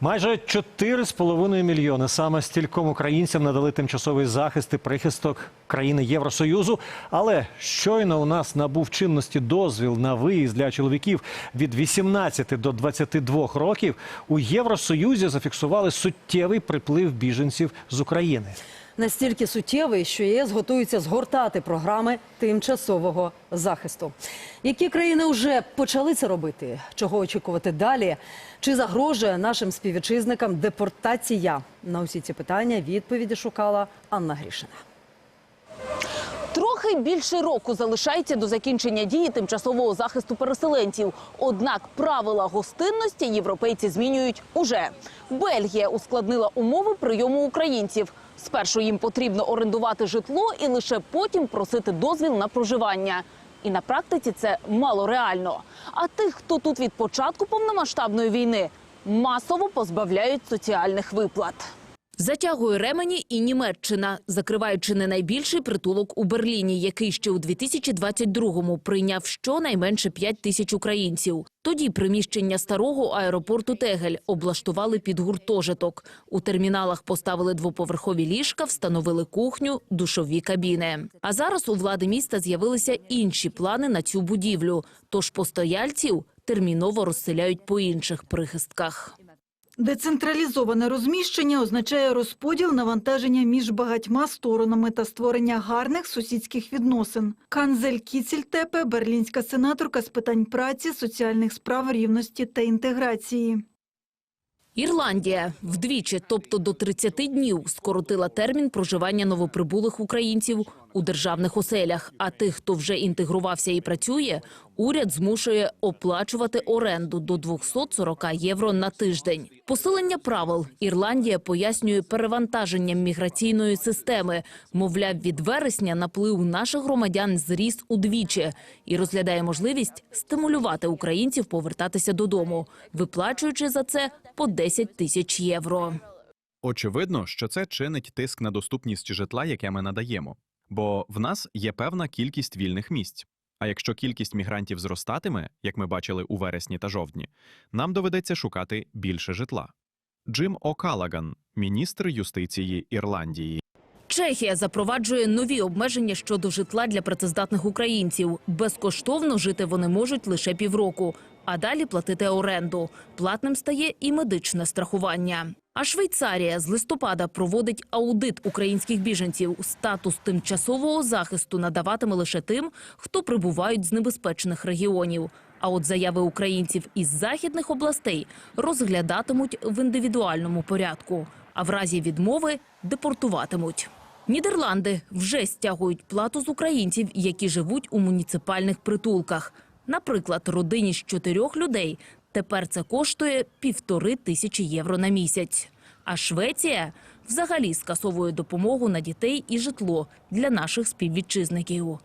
Майже 4,5 мільйони саме стільком українцям надали тимчасовий захист і прихисток країни Євросоюзу. Але щойно у нас набув чинності дозвіл на виїзд для чоловіків від 18 до 22 років. У Євросоюзі зафіксували суттєвий приплив біженців з України. Настільки суттєвий, що ЄС готується згортати програми тимчасового захисту. Які країни вже почали це робити? Чого очікувати далі? Чи загрожує нашим співвітчизникам депортація? На усі ці питання відповіді шукала Анна Грішина. Трохи більше року залишається до закінчення дії тимчасового захисту переселенців. Однак правила гостинності європейці змінюють уже. Бельгія ускладнила умови прийому українців. Спершу їм потрібно орендувати житло і лише потім просити дозвіл на проживання. І на практиці це мало реально. А тих, хто тут від початку повномасштабної війни, масово позбавляють соціальних виплат. Затягує ремені і Німеччина, закриваючи не найбільший притулок у Берліні, який ще у 2022-му прийняв щонайменше 5 тисяч українців. Тоді приміщення старого аеропорту Тегель облаштували під гуртожиток. У терміналах поставили двоповерхові ліжка, встановили кухню, душові кабіни. А зараз у влади міста з'явилися інші плани на цю будівлю. Тож постояльців терміново розселяють по інших прихистках. Децентралізоване розміщення означає розподіл навантаження між багатьма сторонами та створення гарних сусідських відносин. Канзель Кіцельтепе – берлінська сенаторка з питань праці, соціальних справ, рівності та інтеграції. Ірландія вдвічі, тобто до 30 днів, скоротила термін проживання новоприбулих українців у державних оселях. А тих, хто вже інтегрувався і працює, уряд змушує оплачувати оренду до 240 євро на тиждень. Посилення правил Ірландія пояснює перевантаженням міграційної системи. Мовляв, від вересня наплив наших громадян зріс удвічі і розглядає можливість стимулювати українців повертатися додому, виплачуючи за це по 10 тисяч євро. Очевидно, що це чинить тиск на доступність житла, яке ми надаємо, бо в нас є певна кількість вільних місць. А якщо кількість мігрантів зростатиме, як ми бачили у вересні та жовтні, нам доведеться шукати більше житла. Джим О'Калаган, міністр юстиції Ірландії. Чехія запроваджує нові обмеження щодо житла для працездатних українців. Безкоштовно жити вони можуть лише півроку, а далі платити оренду. Платним стає і медичне страхування. А Швейцарія з листопада проводить аудит українських біженців. Статус тимчасового захисту надаватиме лише тим, хто прибувають з небезпечних регіонів. А от заяви українців із західних областей розглядатимуть в індивідуальному порядку, а в разі відмови депортуватимуть. Нідерланди вже стягують плату з українців, які живуть у муніципальних притулках. Наприклад, родині з чотирьох людей тепер це коштує півтори тисячі євро на місяць. А Швеція взагалі скасовує допомогу на дітей і житло для наших співвітчизників.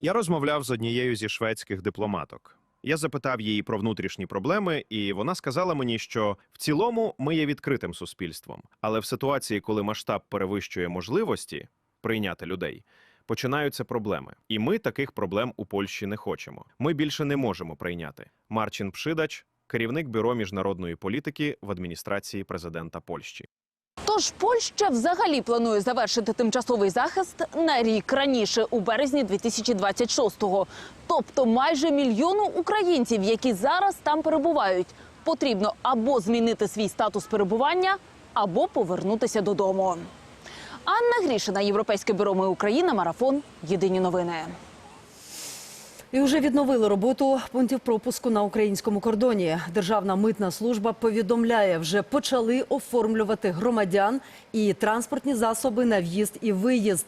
Я розмовляв з однією зі шведських дипломаток. Я запитав її про внутрішні проблеми, і вона сказала мені, що в цілому ми є відкритим суспільством, але в ситуації, коли масштаб перевищує можливості прийняти людей, починаються проблеми. І ми таких проблем у Польщі не хочемо. Ми більше не можемо прийняти. Марчин Пшидач, керівник бюро міжнародної політики в адміністрації президента Польщі. Тож Польща взагалі планує завершити тимчасовий захист на рік раніше, у березні 2026-го. Тобто майже мільйону українців, які зараз там перебувають, потрібно або змінити свій статус перебування, або повернутися додому. Анна Грішина, Європейське бюро «Ми Україна», марафон. Єдині новини. І вже відновили роботу пунктів пропуску на українському кордоні. Державна митна служба повідомляє, вже почали оформлювати громадян і транспортні засоби на в'їзд і виїзд.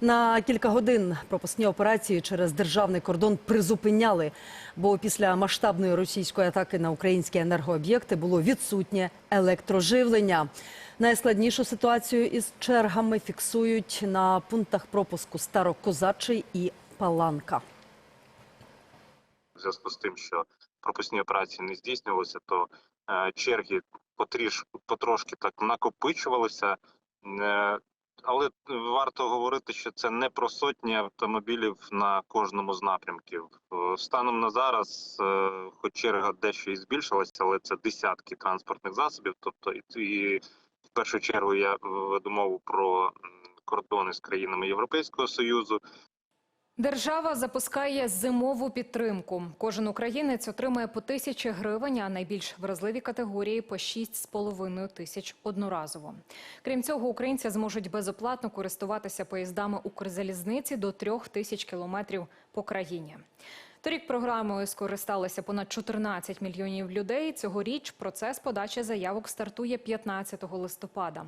На кілька годин пропускні операції через державний кордон призупиняли, бо після масштабної російської атаки на українські енергооб'єкти було відсутнє електроживлення. Найскладнішу ситуацію із чергами фіксують на пунктах пропуску Старокозачий і Паланка. в зв'язку з тим, що пропускні операції не здійснювалися, то е, черги потріш, потрошки так накопичувалися. Е, Але варто говорити, що це не про сотні автомобілів на кожному з напрямків. Е, Станом на зараз, е, хоч черга дещо і збільшилася, але це десятки транспортних засобів. Тобто, і, і в першу чергу я веду мову про кордони з країнами Європейського союзу. Держава запускає зимову підтримку. Кожен українець отримає по тисячі гривень, а найбільш вразливі категорії по 6,5 тисяч одноразово. Крім цього, українці зможуть безоплатно користуватися поїздами Укрзалізниці до трьох тисяч кілометрів по країні. Торік програмою скористалися понад 14 мільйонів людей. Цьогоріч процес подачі заявок стартує 15 листопада.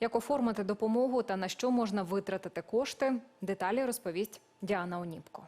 Як оформити допомогу та на що можна витратити кошти, деталі розповість Діана Оніпко.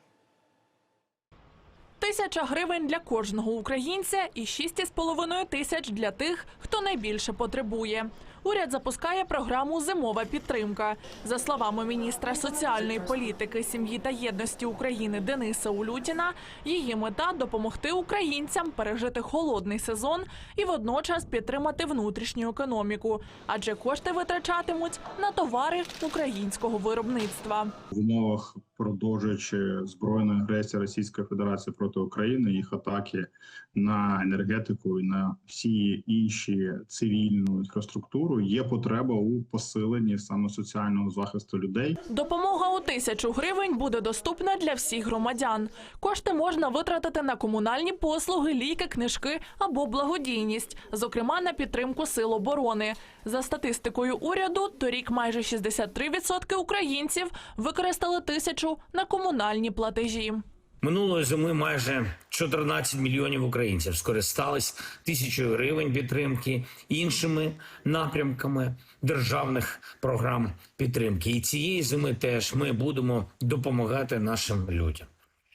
Тисяча гривень для кожного українця і 6,5 тисяч для тих, хто найбільше потребує. Уряд запускає програму Зимова підтримка. За словами міністра соціальної політики, сім'ї та єдності України Дениса Улютіна, її мета допомогти українцям пережити холодний сезон і водночас підтримати внутрішню економіку, адже кошти витрачатимуть на товари українського виробництва. в умовах продовжуючи збройної агресії Російської Федерації проти України, їх атаки на енергетику і на всі інші цивільну інфраструктуру, є потреба у посиленні саме соціального захисту людей. Допомога у тисячу гривень буде доступна для всіх громадян. Кошти можна витратити на комунальні послуги, ліки, книжки або благодійність, зокрема на підтримку сил оборони. За статистикою уряду, торік майже 63% українців використали тисячу на комунальні платежі. Минулої зими майже 14 мільйонів українців скористались тисячою гривень підтримки іншими напрямками державних програм підтримки. І цієї зими теж ми будемо допомагати нашим людям.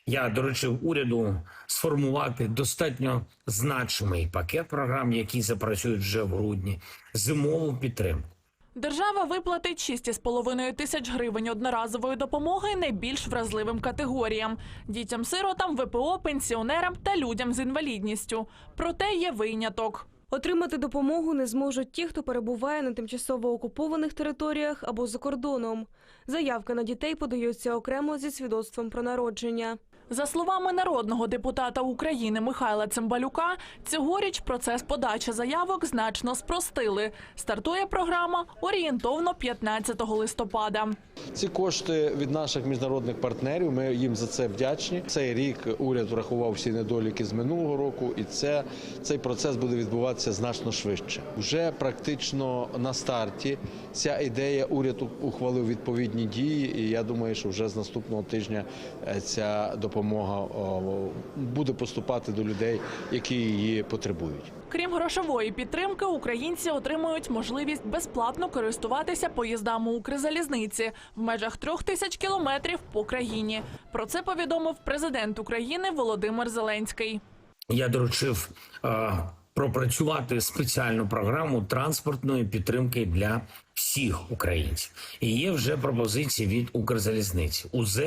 Я доручив уряду сформувати достатньо значимий пакет програм, які запрацюють вже в грудні, зимову підтримку. Держава виплатить 6,5 тисяч гривень одноразової допомоги найбільш вразливим категоріям – дітям-сиротам, ВПО, пенсіонерам та людям з інвалідністю. Проте є виняток. Отримати допомогу не зможуть ті, хто перебуває на тимчасово окупованих територіях або за кордоном. Заявки на дітей подаються окремо зі свідоцтвом про народження. За словами народного депутата України Михайла Цимбалюка, цьогоріч процес подачі заявок значно спростили. Стартує програма орієнтовно 15 листопада. Ці кошти від наших міжнародних партнерів. Ми їм за це вдячні. Цей рік уряд врахував всі недоліки з минулого року, і це цей процес буде відбуватися значно швидше. Вже практично на старті ця ідея уряд ухвалив відповідні дії, і я думаю, що вже з наступного тижня е, ця допомога о, буде поступати до людей, які її потребують. Крім грошової підтримки, українці отримують можливість безплатно користуватися поїздами Укрзалізниці в межах трьох тисяч кілометрів по країні. Про це повідомив президент України Володимир Зеленський. Я доручив е, пропрацювати спеціальну програму транспортної підтримки для всіх українців. І є вже пропозиції від Укрзалізниці. УЗ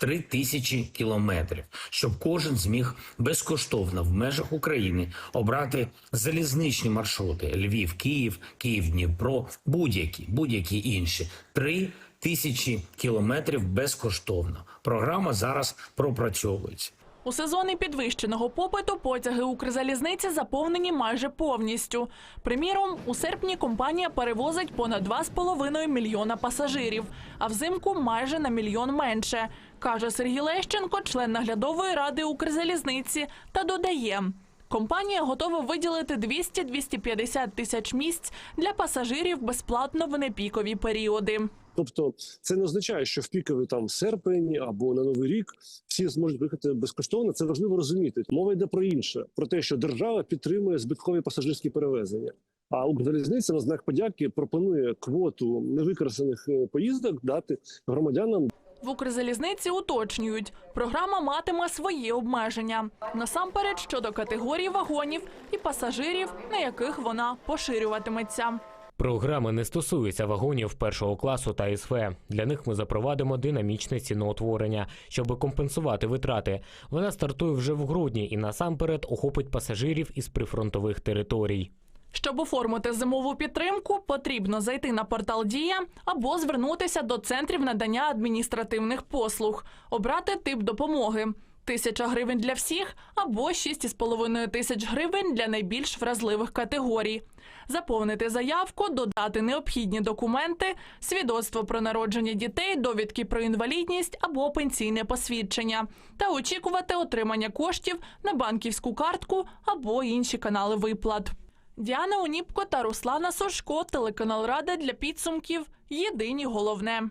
3 тисячі. Кілометрів, щоб кожен зміг безкоштовно в межах України обрати залізничні маршрути: Львів, Київ, Київ, Дніпро, будь-які, будь-які інші. Три тисячі кілометрів безкоштовно. Програма зараз пропрацьовується. У сезони підвищеного попиту потяги Укрзалізниці заповнені майже повністю. Приміром, у серпні компанія перевозить понад 2,5 мільйона пасажирів, а взимку майже на мільйон менше, каже Сергій Лещенко, член наглядової ради Укрзалізниці, та додає. Компанія готова виділити 200-250 тисяч місць для пасажирів безплатно в непікові періоди. Тобто, це не означає, що в піковий там серпень або на новий рік всі зможуть виїхати безкоштовно. Це важливо розуміти. Мова йде про інше: про те, що держава підтримує збиткові пасажирські перевезення. А Укрзалізниця на знак подяки пропонує квоту невикористаних е, поїздок дати громадянам. В Укрзалізниці уточнюють, програма матиме свої обмеження. Насамперед щодо категорії вагонів і пасажирів, на яких вона поширюватиметься. Програма не стосується вагонів першого класу та СВ. Для них ми запровадимо динамічне ціноутворення, щоб компенсувати витрати. Вона стартує вже в грудні і насамперед охопить пасажирів із прифронтових територій. Щоб оформити зимову підтримку, потрібно зайти на портал Дія або звернутися до центрів надання адміністративних послуг, обрати тип допомоги. Тисяча гривень для всіх або 6,5 тисяч гривень для найбільш вразливих категорій. Заповнити заявку, додати необхідні документи, свідоцтво про народження дітей, довідки про інвалідність або пенсійне посвідчення та очікувати отримання коштів на банківську картку або інші канали виплат. Діана Оніпко та Руслана Сошко, телеканал Рада для підсумків. Єдині головне.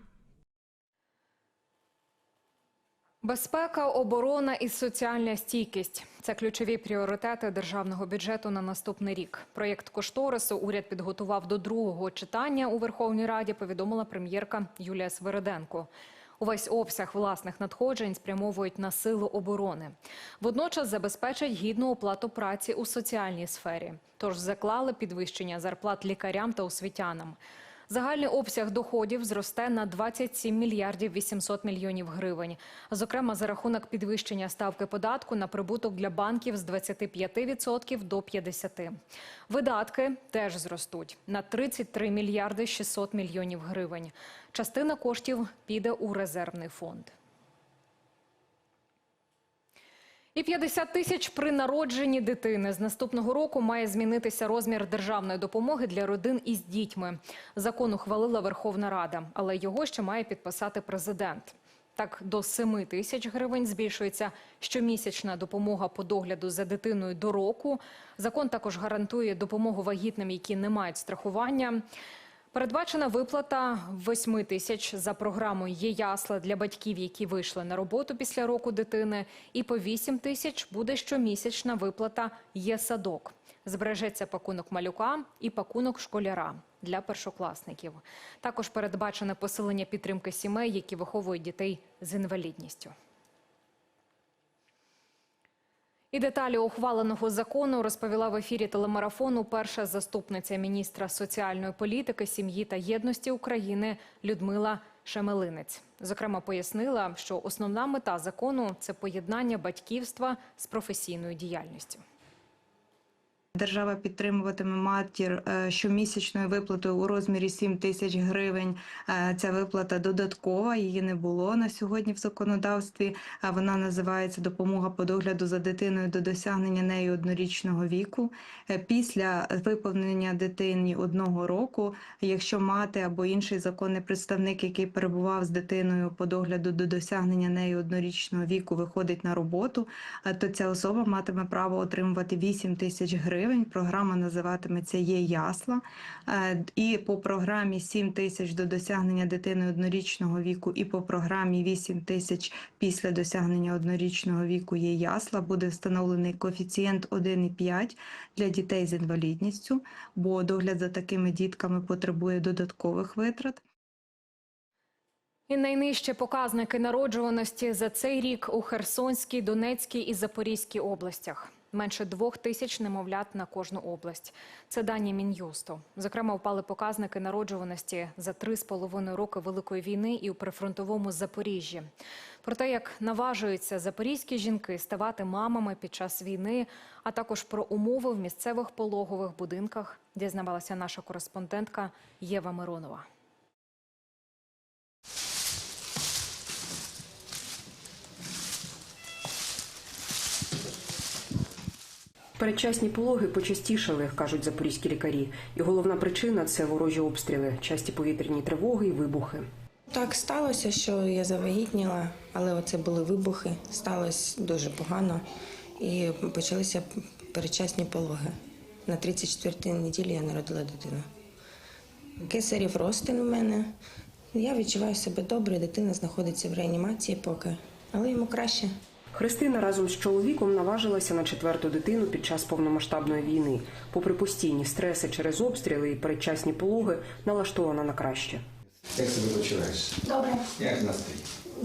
Безпека, оборона і соціальна стійкість це ключові пріоритети державного бюджету на наступний рік. Проєкт кошторису уряд підготував до другого читання у Верховній Раді. Повідомила прем'єрка Юлія Свириденко. Увесь обсяг власних надходжень спрямовують на силу оборони. Водночас забезпечать гідну оплату праці у соціальній сфері. Тож заклали підвищення зарплат лікарям та освітянам. Загальний обсяг доходів зросте на 27 мільярдів 800 мільйонів гривень. Зокрема, за рахунок підвищення ставки податку на прибуток для банків з 25% до 50%. Видатки теж зростуть на 33 мільярди 600 мільйонів гривень. Частина коштів піде у резервний фонд. І 50 тисяч при народженні дитини з наступного року має змінитися розмір державної допомоги для родин із дітьми. Закон ухвалила Верховна Рада, але його ще має підписати президент. Так, до 7 тисяч гривень збільшується щомісячна допомога по догляду за дитиною до року. Закон також гарантує допомогу вагітним, які не мають страхування. Передбачена виплата 8 тисяч за програмою «Є ясла» для батьків, які вийшли на роботу після року дитини. І по 8 тисяч буде щомісячна виплата «Є садок». Збережеться пакунок малюка і пакунок школяра для першокласників. Також передбачене посилення підтримки сімей, які виховують дітей з інвалідністю. І деталі ухваленого закону розповіла в ефірі телемарафону перша заступниця міністра соціальної політики, сім'ї та єдності України Людмила Шемелинець. Зокрема, пояснила, що основна мета закону це поєднання батьківства з професійною діяльністю. Держава підтримуватиме матір е, щомісячною виплатою у розмірі 7 тисяч гривень. Е, Ця виплата додаткова, її не було на сьогодні в законодавстві. Вона називається допомога по догляду за дитиною до досягнення нею однорічного віку. Е, Після виповнення дитині одного року, якщо мати або інший законний представник, який перебував з дитиною по догляду до досягнення нею однорічного віку, виходить на роботу, то ця особа матиме право отримувати 8 тисяч гривень. Програма називатиметься Є ясла. Е, І по програмі 7 тисяч до досягнення дитини однорічного віку, і по програмі 8 тисяч після досягнення однорічного віку є ясла. Буде встановлений коефіцієнт 1,5 для дітей з інвалідністю, бо догляд за такими дітками потребує додаткових витрат. І найнижчі показники народжуваності за цей рік у Херсонській, Донецькій і Запорізькій областях. Менше двох тисяч немовлят на кожну область. Це дані Мін'юсту. Зокрема, впали показники народжуваності за три з половиною роки Великої війни і у прифронтовому Запоріжжі. Про те, як наважуються запорізькі жінки ставати мамами під час війни, а також про умови в місцевих пологових будинках, дізнавалася наша кореспондентка Єва Миронова. Передчасні пологи почастішали, кажуть запорізькі лікарі. І головна причина це ворожі обстріли, часті повітряні тривоги і вибухи. Так сталося, що я завагітніла, але оце були вибухи. Сталося дуже погано і почалися передчасні пологи. На 34-й неділі я народила дитину. Кесарів ростин у мене. Я відчуваю себе добре, дитина знаходиться в реанімації поки, але йому краще. Христина разом з чоловіком наважилася на четверту дитину під час повномасштабної війни. Попри постійні стреси через обстріли і передчасні пологи, налаштована на краще. Як себе почуваєш? Добре, Як настрій?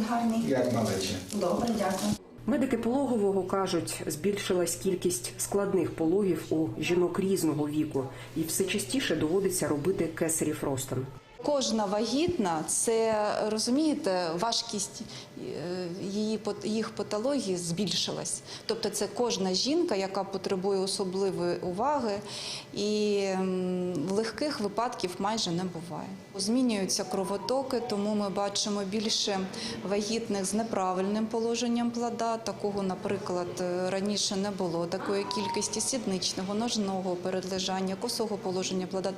гарний. Як малеча? Добре, дякую. Медики пологового кажуть, збільшилась кількість складних пологів у жінок різного віку, і все частіше доводиться робити кесарів ростин. Кожна вагітна це розумієте, важкість е, її їх патології збільшилась. Тобто, це кожна жінка, яка потребує особливої уваги, і легких випадків майже не буває. Змінюються кровотоки, тому ми бачимо більше вагітних з неправильним положенням плода. Такого, наприклад, е, раніше не було такої кількості сідничного, ножного передлежання, косого положення плода.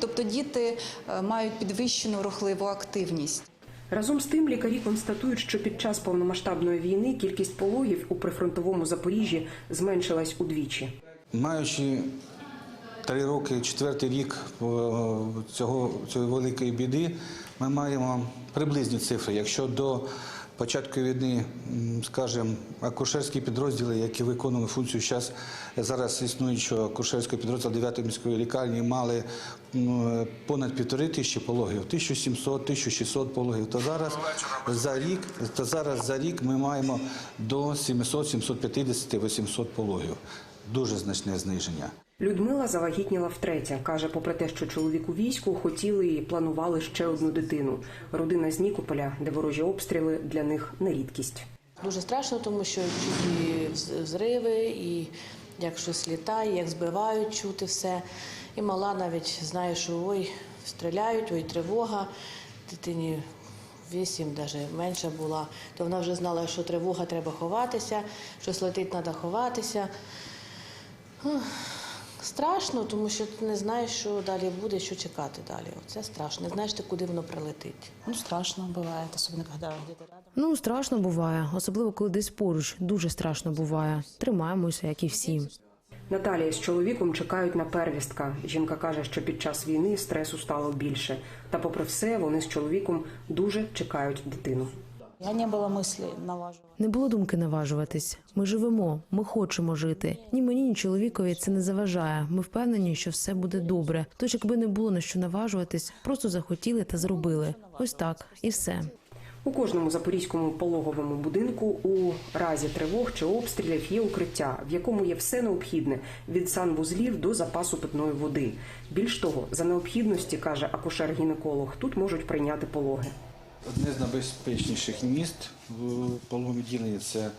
Тобто діти е, мають підвищену рухливу активність. Разом з тим лікарі констатують, що під час повномасштабної війни кількість пологів у прифронтовому Запоріжжі зменшилась удвічі. Маючи три роки, четвертий рік е, цього цієї великої біди, ми маємо приблизні цифри. Якщо до початку війни, скажімо, акушерські підрозділи, які виконували функцію зараз, зараз існуючого акушерського підрозділу 9 міської лікарні, мали понад півтори тисячі пологів, 1700, 1600 пологів, то зараз за рік, то зараз за рік ми маємо до 700, 750, 800 пологів. Дуже значне зниження. Людмила завагітніла втретє. Каже, попри те, що чоловік у війську хотіли і планували ще одну дитину. Родина з Нікополя, де ворожі обстріли для них не рідкість. Дуже страшно, тому що чути взриви, і як щось літає, як збивають, чути все. І мала навіть знає, що ой, стріляють, ой, тривога. Дитині вісім, навіть менша була, то вона вже знала, що тривога треба ховатися, щось летить, треба ховатися. Страшно, тому що ти не знаєш, що далі буде, що чекати далі. Це страшно. Не знаєш ти, куди воно прилетить. Ну, страшно бывает, особенно когда где-то рядом. Ну, страшно буває, особливо коли десь поруч. Дуже страшно буває. Тримаємося, як і всі. Наталія з чоловіком чекають на первістка. Жінка каже, що під час війни стресу стало більше. Та, попри все, вони з чоловіком дуже чекають дитину. Я не было мысли наваживать. Не було думки наважуватись. Ми живемо, ми хочемо жити. Ні мені, ні чоловікові це не заважає. Ми впевнені, що все буде добре. Тож, якби не було на що наважуватись, просто захотіли та зробили. Ось так і все. У кожному запорізькому пологовому будинку у разі тривог чи обстрілів є укриття, в якому є все необхідне від санвузлів до запасу питної води. Більш того, за необхідності каже акушер-гінеколог, тут можуть прийняти пологи. Одне з найбезпечніших міст в пологовому відділенні це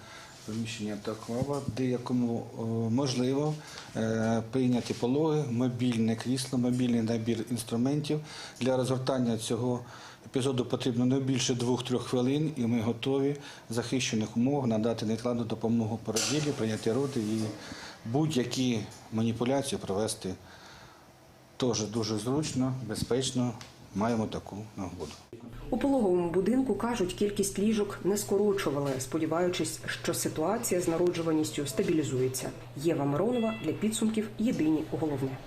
приміщення Таквава, де якому е, можливо е, прийняти пологи, мобільне крісло, мобільний набір інструментів. Для розгортання цього епізоду потрібно не більше 2-3 хвилин, і ми готові захищених умовах надати невідкладну допомогу породілі, прийняти роди і будь-які маніпуляції провести теж дуже зручно, безпечно. Маємо таку нагоду. У пологовому будинку кажуть, кількість ліжок не скорочували, сподіваючись, що ситуація з народжуваністю стабілізується. Єва Миронова для підсумків єдині головне.